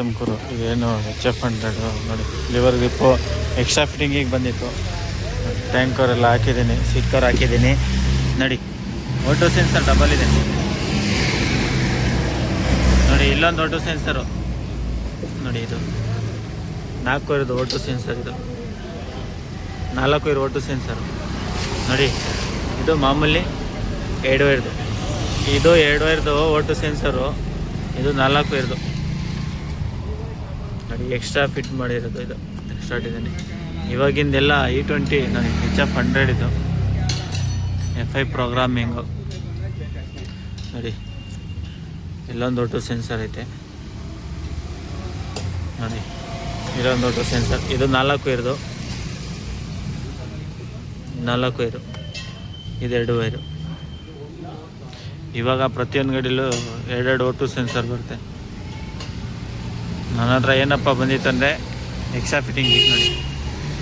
ತುಮಕೂರು ಇದೇನು H F hundred ನೋಡಿ lever grip extra ಫಿಟ್ಟಿಂಗಿಗೆ ಬಂದಿತ್ತು. ಟ್ಯಾಂಕರ್ ಎಲ್ಲ ಹಾಕಿದ್ದೀನಿ ಸ್ಟಿಕ್ಕರ್ ಹಾಕಿದ್ದೀನಿ. ನೋಡಿ ಆಟೋ ಸೆನ್ಸರ್ ಡಬಲ್ ಇದೆ. ನೋಡಿ, ಇಲ್ಲೊಂದು ಆಟೋ ಸೆನ್ಸರು ನೋಡಿ ಇದು. ನಾಲ್ಕು ಇರೋದು ಓಟು ಸೆನ್ಸರ್ ಇದು. ನಾಲ್ಕು ಇರೋ ಓಟೋ ಸೆನ್ಸರು ನೋಡಿ, ಇದು ಮಾಮೂಲಿ ಎರಡು ವೈರ್ದು ಇದು ಎರಡು ವೈರ್ದು ಓಟೋ ಸೆನ್ಸರು ಇದು ನಾಲ್ಕು ವೈರ್ದು ನೋಡಿ ಎಕ್ಸ್ಟ್ರಾ ಫಿಟ್ ಮಾಡಿರೋದು ಇದು. ಎಕ್ಸ್ಟ್ರಾ ಡಿಸೈನ್ ಇವಾಗಿಂದೆಲ್ಲ ಇ ಟ್ವೆಂಟಿ ನನಗೆ ಹೆಚ್ ಎಫ್ ಹಂಡ್ರೆಡ್ ಇದು. ಎಫ್ ಐ ಪ್ರೋಗ್ರಾಮಿಂಗು ನೋಡಿ. ಇಲ್ಲೊಂದು ದೊಡ್ಡ ಸೆನ್ಸರ್ ಐತೆ. ನೋಡಿ. ಇಲ್ಲೊಂದು ದೊಡ್ಡ ಸೆನ್ಸರ್ ಇದು ನಾಲ್ಕು ಇರೋದು. ನಾಲ್ಕು ವೈರು ಇದೆರಡು ವೈರು ಇವಾಗ ಪ್ರತಿಯೊಂದು ಗಡಿಲೂ ಎರಡೆರಡು ಒಟ್ಟು ಸೆನ್ಸರ್ ಬರುತ್ತೆ. ನನ್ನ ಹತ್ರ ಏನಪ್ಪ ಬಂದಿತ್ತಂದರೆ ಎಕ್ಸ್ಟ್ರಾ ಫಿಟ್ಟಿಂಗ್ ನೋಡಿ.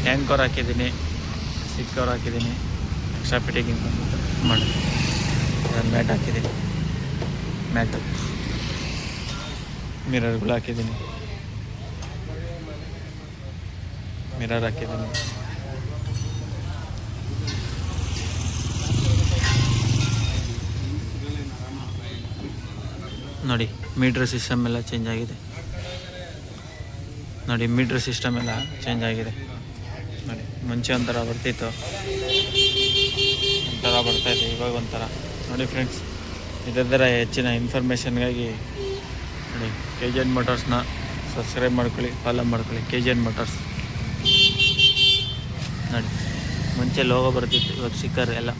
ಟ್ಯಾಂಕರ್ ಹಾಕಿದ್ದೀನಿ ಸಿಕ್ಕರ್ ಹಾಕಿದ್ದೀನಿ. ಎಕ್ಸ್ಟ್ರಾ ಫಿಟ್ಟಿಂಗ್ ಬಂದ್ಬಿಟ್ಟು ಮಾಡಿ. ಮ್ಯಾಟ್ ಹಾಕಿದ್ದೀನಿ. ಮ್ಯಾಟ್ ಮಿರರ್ಗಳು ಹಾಕಿದ್ದೀನಿ. ಮಿರರ್ ಹಾಕಿದ್ದೀನಿ. ನೋಡಿ ಮೀಟ್ರ್ ಸಿಸ್ಟಮ್ ಎಲ್ಲ ಚೇಂಜ್ ಆಗಿದೆ. ನೋಡಿ, ಮೀಟ್ರ್ ಸಿಸ್ಟಮ್ ಎಲ್ಲ ಚೇಂಜ್ ಆಗಿದೆ. ನೋಡಿ, ಮುಂಚೆ ಒಂಥರ ಬರ್ತಿತ್ತು. ಒಂಥರ ಬರ್ತಾ ಇದೆ, ಇವಾಗ ಒಂಥರ. ನೋಡಿ ಫ್ರೆಂಡ್ಸ್ ಇದರ ಹೆಚ್ಚಿನ ಇನ್ಫಾರ್ಮೇಷನ್ಗಾಗಿ ನೋಡಿ ಕೆ ಜಿ ಎನ್ ಮೋಟರ್ಸ್ನ ಸಬ್ಸ್ಕ್ರೈಬ್ ಮಾಡ್ಕೊಳ್ಳಿ ಫಾಲೋ ಮಾಡ್ಕೊಳ್ಳಿ ಕೆ ಜಿ ಎನ್ ಮೋಟರ್ಸ್ ನೋಡಿ, ಮುಂಚೆ ಲೋಗೋ ಬರ್ತಿತ್ತು, ಇವಾಗ ಸಿಕ್ಕರ್ ಎಲ್ಲ.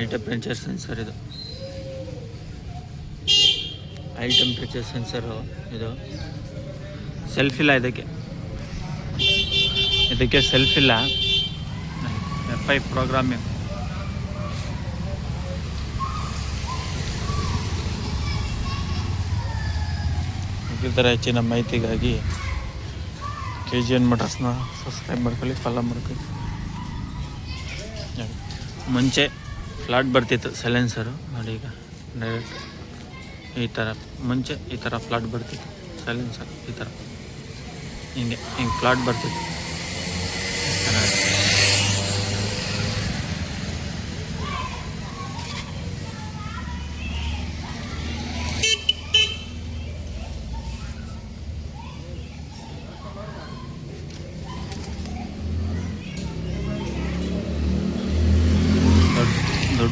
ಐ ಟೆಂಪ್ರೇಚರ್ ಸೆನ್ಸರ್ ಇದು. ಐ ಟೆಂಪ್ರೇಚರ್ ಸೆನ್ಸರು ಇದು. ಸೆಲ್ಫ್ ಇಲ್ಲ ಇದಕ್ಕೆ. ಇದಕ್ಕೆ ಸೆಲ್ಫ್ ಇಲ್ಲ. ಎಫ್ ಐ ಪ್ರೋಗ್ರಾಮಿಂಗ್ ಥರ ಹೆಚ್ಚಿನ ಮಾಹಿತಿಗಾಗಿ ಕೆ ಜಿ ಎನ್ ಮೋಟರ್ಸ್ನ ಸಬ್ಸ್ಕ್ರೈಬ್ ಮಾಡ್ಕೊಳ್ಳಿ ಫಾಲೋ ಮಾಡ್ಕೊಳ್ಳಿ. ಮುಂಚೆ ಫ್ಲಾಟ್ ಬರ್ತಿತ್ತು ಸೈಲೆನ್ಸರು. ನೋಡಿ ಈಗ ಡೈರೆಕ್ಟ್ ಈ ಥರ ಮುಂಚೆ ಈ ಥರ ಫ್ಲಾಟ್ ಬರ್ತಿತ್ತು. ಸೈಲೆನ್ಸರ್ ಈ ಥರ ಹಿಂಗೆ ಹಿಂಗೆ ಫ್ಲಾಟ್ ಬರ್ತಿತ್ತು.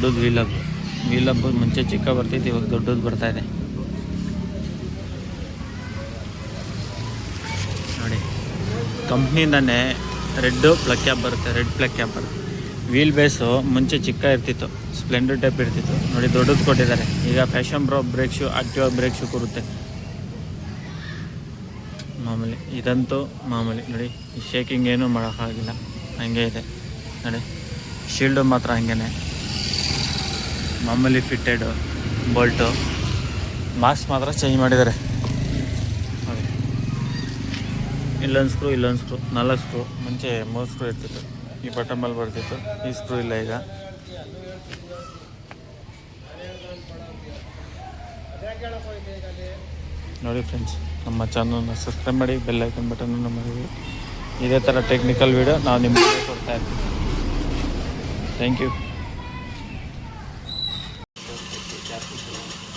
ದೊಡ್ಡದು ವೀಲ್ ಹಬ್. ವೀಲ್ ಮುಂಚೆ ಚಿಕ್ಕ ಬರ್ತಿತ್ತು ಇವಾಗ ದೊಡ್ಡದು ಬರ್ತಾ ಇದೆ. ನೋಡಿ, ಕಂಪ್ನಿಯಿಂದನೇ ರೆಡ್ಡು ಪ್ಲಕ್ ಕ್ಯಾಪ್ ಬರುತ್ತೆ, ರೆಡ್ ಪ್ಲಕ್ ಕ್ಯಾಪ್ ಬರುತ್ತೆ ವೀಲ್ ಬೇಸು ಮುಂಚೆ ಚಿಕ್ಕ ಇರ್ತಿತ್ತು, ಸ್ಪ್ಲೆಂಡರ್ ಟೈಪ್ ಇರ್ತಿತ್ತು. ನೋಡಿ, ದೊಡ್ಡದು ಕೊಟ್ಟಿದ್ದಾರೆ. ಈಗ Passion Pro brake shoe, Activa brake shoe ಕೊಡುತ್ತೆ. ಮಾಮೂಲಿ, ಇದಂತೂ ಮಾಮೂಲಿ. ನೋಡಿ ಶೇಕಿಂಗ್ ಏನೂ ಮಾಡೋಕ್ಕಾಗಿಲ್ಲ. ಹಂಗೆ ಇದೆ. ನೋಡಿ ಶೀಲ್ಡು ಮಾತ್ರ ಹಂಗೇನೆ. ಮಾಮೂಲಿ ಫಿಟ್ಟೆಡು ಬೋಲ್ಟು ಮಾಸ್ಕ್ ಮಾತ್ರ ಚೇಂಜ್ ಮಾಡಿದ್ದಾರೆ. ಇಲ್ಲೊಂದು ಸ್ಕ್ರೂ ಇಲ್ಲೊಂದು ಸ್ಕ್ರೂ ನಾಲ್ಕು ಸ್ಕ್ರೂ ಮುಂಚೆ ಮೂರು ಸ್ಕ್ರೂ ಇರ್ತಿತ್ತು. ಈ ಬಟಮಲ್ಲಿ ಬರ್ತಿತ್ತು, ಈ ಸ್ಕ್ರೂ ಇಲ್ಲ ಈಗ. ನೋಡಿ ಫ್ರೆಂಡ್ಸ್ ನಮ್ಮ ಚಾನಲ್ನ ಸಬ್ಸ್ಕ್ರೈಬ್ ಮಾಡಿ ಬೆಲ್ ಐಕನ್ ಬಟನ್ ಮಾಡಿ ಇದೇ ಥರ ಟೆಕ್ನಿಕಲ್ ವೀಡಿಯೋ ನಾವು ನಿಮಗೆ ಕೊಡ್ತಾ ಇರ್ತೀವಿ ಥ್ಯಾಂಕ್ ಯು Дякую.